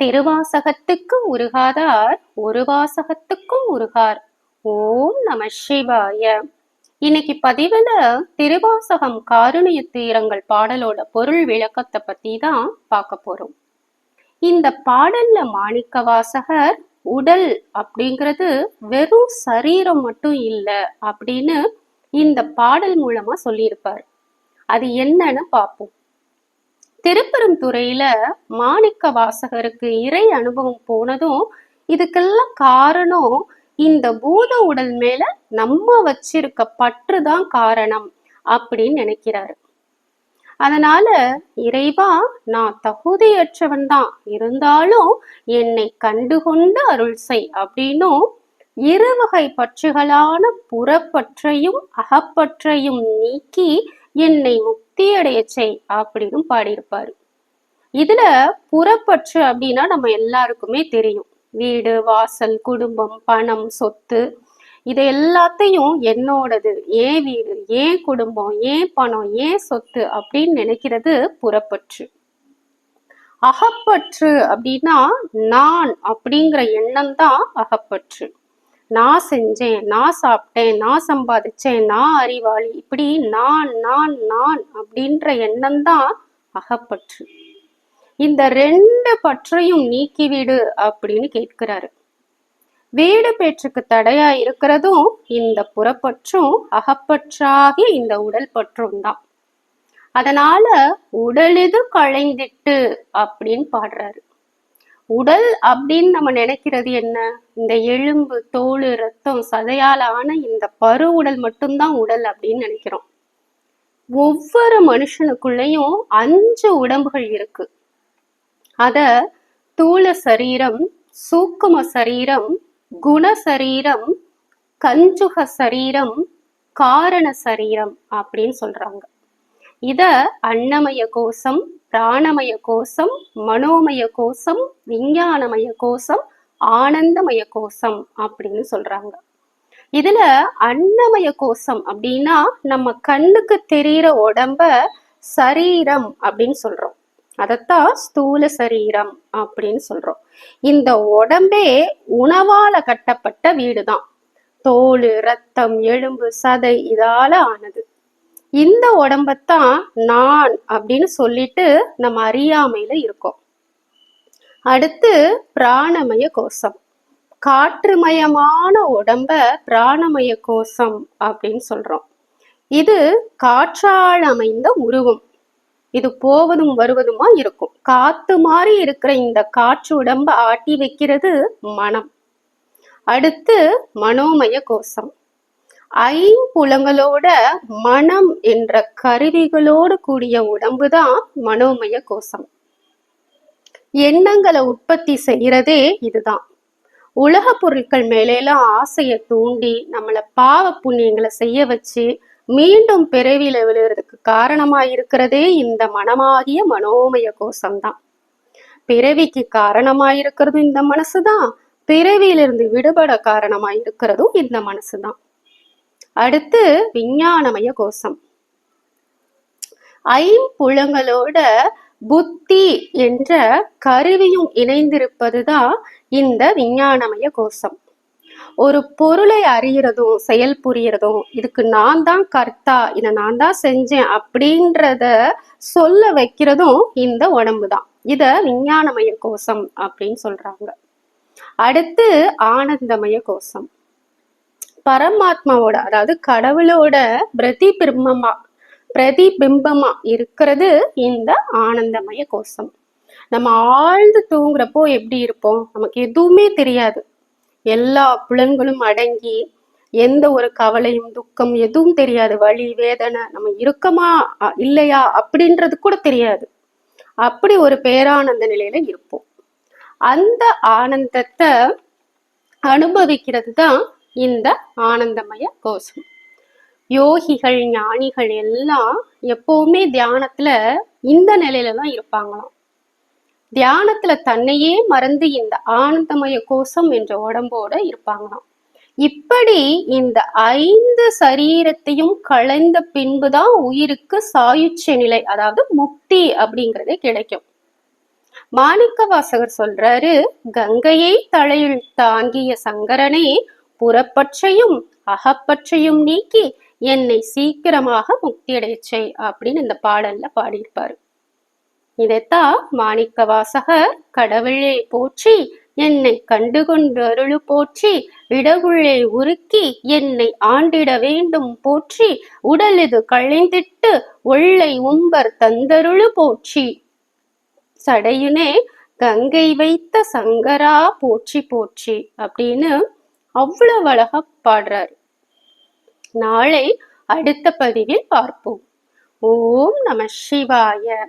திருவாசகத்துக்கு உருகாதார் ஒரு வாசகத்துக்கும் உருகார். ஓம் நம சிவாய. இன்னைக்கு பதிவுல திருவாசகம் காருணிய தீரங்கள் பாடலோட பொருள் விளக்கத்தை பத்தி தான் பார்க்க போறோம். இந்த பாடல்ல மாணிக்க வாசகர் உடல் அப்படிங்கிறது வெறும் சரீரம் மட்டும் இல்ல அப்படின்னு இந்த பாடல் மூலமா சொல்லியிருப்பார். அது என்னன்னு பார்ப்போம். திருப்பெருந்துறையில மாணிக்க வாசகருக்கு இறை அனுபவம் போனதும் இதுக்கெல்லாம் காரணம் இந்த பூத உடல் மேல நம்ம வச்சிருக்க பற்று தான் காரணம் அப்படின்னு நினைக்கிறாரு. அதனால இறைவா நான் தகுதியற்றவன் தான் இருந்தாலும் என்னை கண்டுகொண்டு அருள் செய் அப்படின்னும் இருவகை பற்றுகளான புறப்பற்றையும் அகப்பற்றையும் நீக்கி என்னை முக்தியடைய செய் அப்படின்னு பாடியிருப்பாரு. இதுல புறப்பற்று அப்படின்னா நம்ம எல்லாருக்குமே தெரியும். வீடு வாசல் குடும்பம் பணம் சொத்து இது எல்லாத்தையும் என்னோடது ஏன் வீடு ஏன் குடும்பம் ஏன் பணம் ஏன் சொத்து அப்படின்னு நினைக்கிறது புறப்பற்று. அகப்பற்று அப்படின்னா நான் அப்படிங்கிற எண்ணம் தான் அகப்பற்று. நான் செஞ்சேன் நான் சாப்பிட்டேன் நான் சம்பாதிச்சேன் நான் அறிவாளி இப்படி நான் நான் நான் அப்படின்ற எண்ணம் தான் அகப்பற்று. இந்த ரெண்டு பற்றையும் நீக்கிவிடு அப்படின்னு கேட்கிறாரு. வீடு பேற்றுக்கு தடையா இருக்கிறதும் இந்த புறப்பற்றும் அகப்பற்றாகிய இந்த உடல் பற்றும் தான். அதனால உடலிது களைந்திட்டு அப்படின்னு பாடுறாரு. உடல் அப்படின்னு நம்ம நினைக்கிறது என்ன? இந்த எலும்பு தோல் ரத்தம் சதையால் ஆன இந்த பரு உடல் மட்டும்தான் உடல் அப்படின்னு நினைக்கிறோம். ஒவ்வொரு மனுஷனுக்குள்ளேயும் அஞ்சு உடம்புகள் இருக்கு. அத தூள சரீரம் சூக்கும சரீரம் குண சரீரம் கஞ்சுக சரீரம் காரண சரீரம் அப்படின்னு சொல்றாங்க. இத அன்னமய கோஷம் பிராணமய கோஷம் மனோமய கோஷம் விஞ்ஞானமய கோஷம் ஆனந்தமய கோஷம் அப்படின்னு சொல்றாங்க. இதுல அன்னமய கோஷம் அப்படின்னா நம்ம கண்ணுக்கு தெரியிற உடம்ப சரீரம் அப்படின்னு சொல்றோம். அதத்தான் ஸ்தூல சரீரம் அப்படின்னு சொல்றோம். இந்த உடம்பே உணவால கட்டப்பட்ட வீடுதான். தோல் ரத்தம் எலும்பு சதை இதால ஆனது. இந்த உடம்பத்தான் நான் அப்படின்னு சொல்லிட்டு நம்ம அறியாமையில இருக்கோம். அடுத்து பிராணமய கோஷம். காற்றுமயமான உடம்ப பிராணமய கோஷம் அப்படின்னு சொல்றோம். இது காற்றால் அமைந்த உருவம். இது போவதும் வருவதுமா இருக்கும். காத்து மாதிரி இருக்கிற இந்த காற்று உடம்ப ஆட்டி வைக்கிறது மனம். அடுத்து மனோமய கோஷம். ஐம்புலங்களோட மனம் என்ற கருவிகளோடு கூடிய உடம்பு தான் மனோமய கோஷம். எண்ணங்களை உற்பத்தி செய்யறதே இதுதான். உலக பொருட்கள் மேலெல்லாம் ஆசையை தூண்டி நம்மளை பாவ புண்ணியங்களை செய்ய வச்சு மீண்டும் பிறவியில விழுறதுக்கு காரணமா இருக்கிறதே இந்த மனமாகிய மனோமய கோஷம்தான். பிறவிக்கு காரணமா இருக்கிறதும் இந்த மனசு தான் பிறவியிலிருந்து விடுபட காரணமா இருக்கிறதும் இந்த மனசு தான் அடுத்து விஞ்ஞானமய கோஷம். ஐம்புலங்களோட புத்தி என்ற கருவியும் இணைந்திருப்பதுதான் இந்த விஞ்ஞானமய கோஷம். ஒரு பொருளை அறியறதும் செயல் புரியறதும் இதுக்கு நான் தான் கர்த்தா இதை நான் தான் செஞ்சேன் அப்படின்றத சொல்ல வைக்கிறதும் இந்த உடம்பு தான் இத விஞ்ஞானமய கோஷம் அப்படின்னு சொல்றாங்க. அடுத்து ஆனந்தமய கோஷம். பரமாத்மாவோட அதாவது கடவுளோட பிரதிபிம்பமா பிரதிபிம்பமா இருக்கிறது இந்த ஆனந்தமய கோஷம். நம்ம ஆழ்ந்து தூங்குறப்போ எப்படி இருப்போம்? நமக்கு எதுவுமே தெரியாது. எல்லா புலன்களும் அடங்கி எந்த ஒரு கவலையும் துக்கம் எதுவும் தெரியாது. வலி வேதனை நம்ம இருக்கமா அ, இல்லையா அப்படின்றது கூட தெரியாது. அப்படி ஒரு பேரானந்த நிலையில இருப்போம். அந்த ஆனந்தத்தை அனுபவிக்கிறது தான் இந்த ஆனந்தமய கோஷம். யோகிகள் ஞானிகள் எல்லாம் எப்பவுமே தியானத்துல இந்த நிலையில தான் இருப்பாங்களாம். தியானத்துல தன்னையே மறந்து இந்த ஆனந்தமய கோஷம் என்ற உடம்போட இருப்பாங்களாம். இப்படி இந்த ஐந்து சரீரத்தையும் களைந்த பின்புதான் உயிருக்கு சாயுச்சிய நிலை அதாவது முக்தி அப்படிங்கிறதே கிடைக்கும். மாணிக்க வாசகர் சொல்றாரு கங்கையை தலையில் தாங்கிய சங்கரனே புறப்பற்றையும் அகப்பற்றையும் நீக்கி என்னை சீக்கிரமாக முக்தியடைய செய் அப்படின்னு இந்த பாடல்ல பாடியிருப்பாரு. இதைத்தான் மாணிக்க வாசகர் கடவுளே போற்றி என்னை கண்டுகொண்டு அருளு போற்றி இடகுள்ளே உருக்கி என்னை ஆண்டிட வேண்டும் போற்றி உடலிது களைந்திட்டு ஒள்ளை உம்பர் தந்தருளு போற்றி. சடையுனே கங்கை வைத்த சங்கரா போற்றி போற்றி அப்படின்னு அவ்வளவு அழகா பாடுறாரு. நாளை அடுத்த பதிவில் பார்ப்போம். ஓம் நம சிவாய.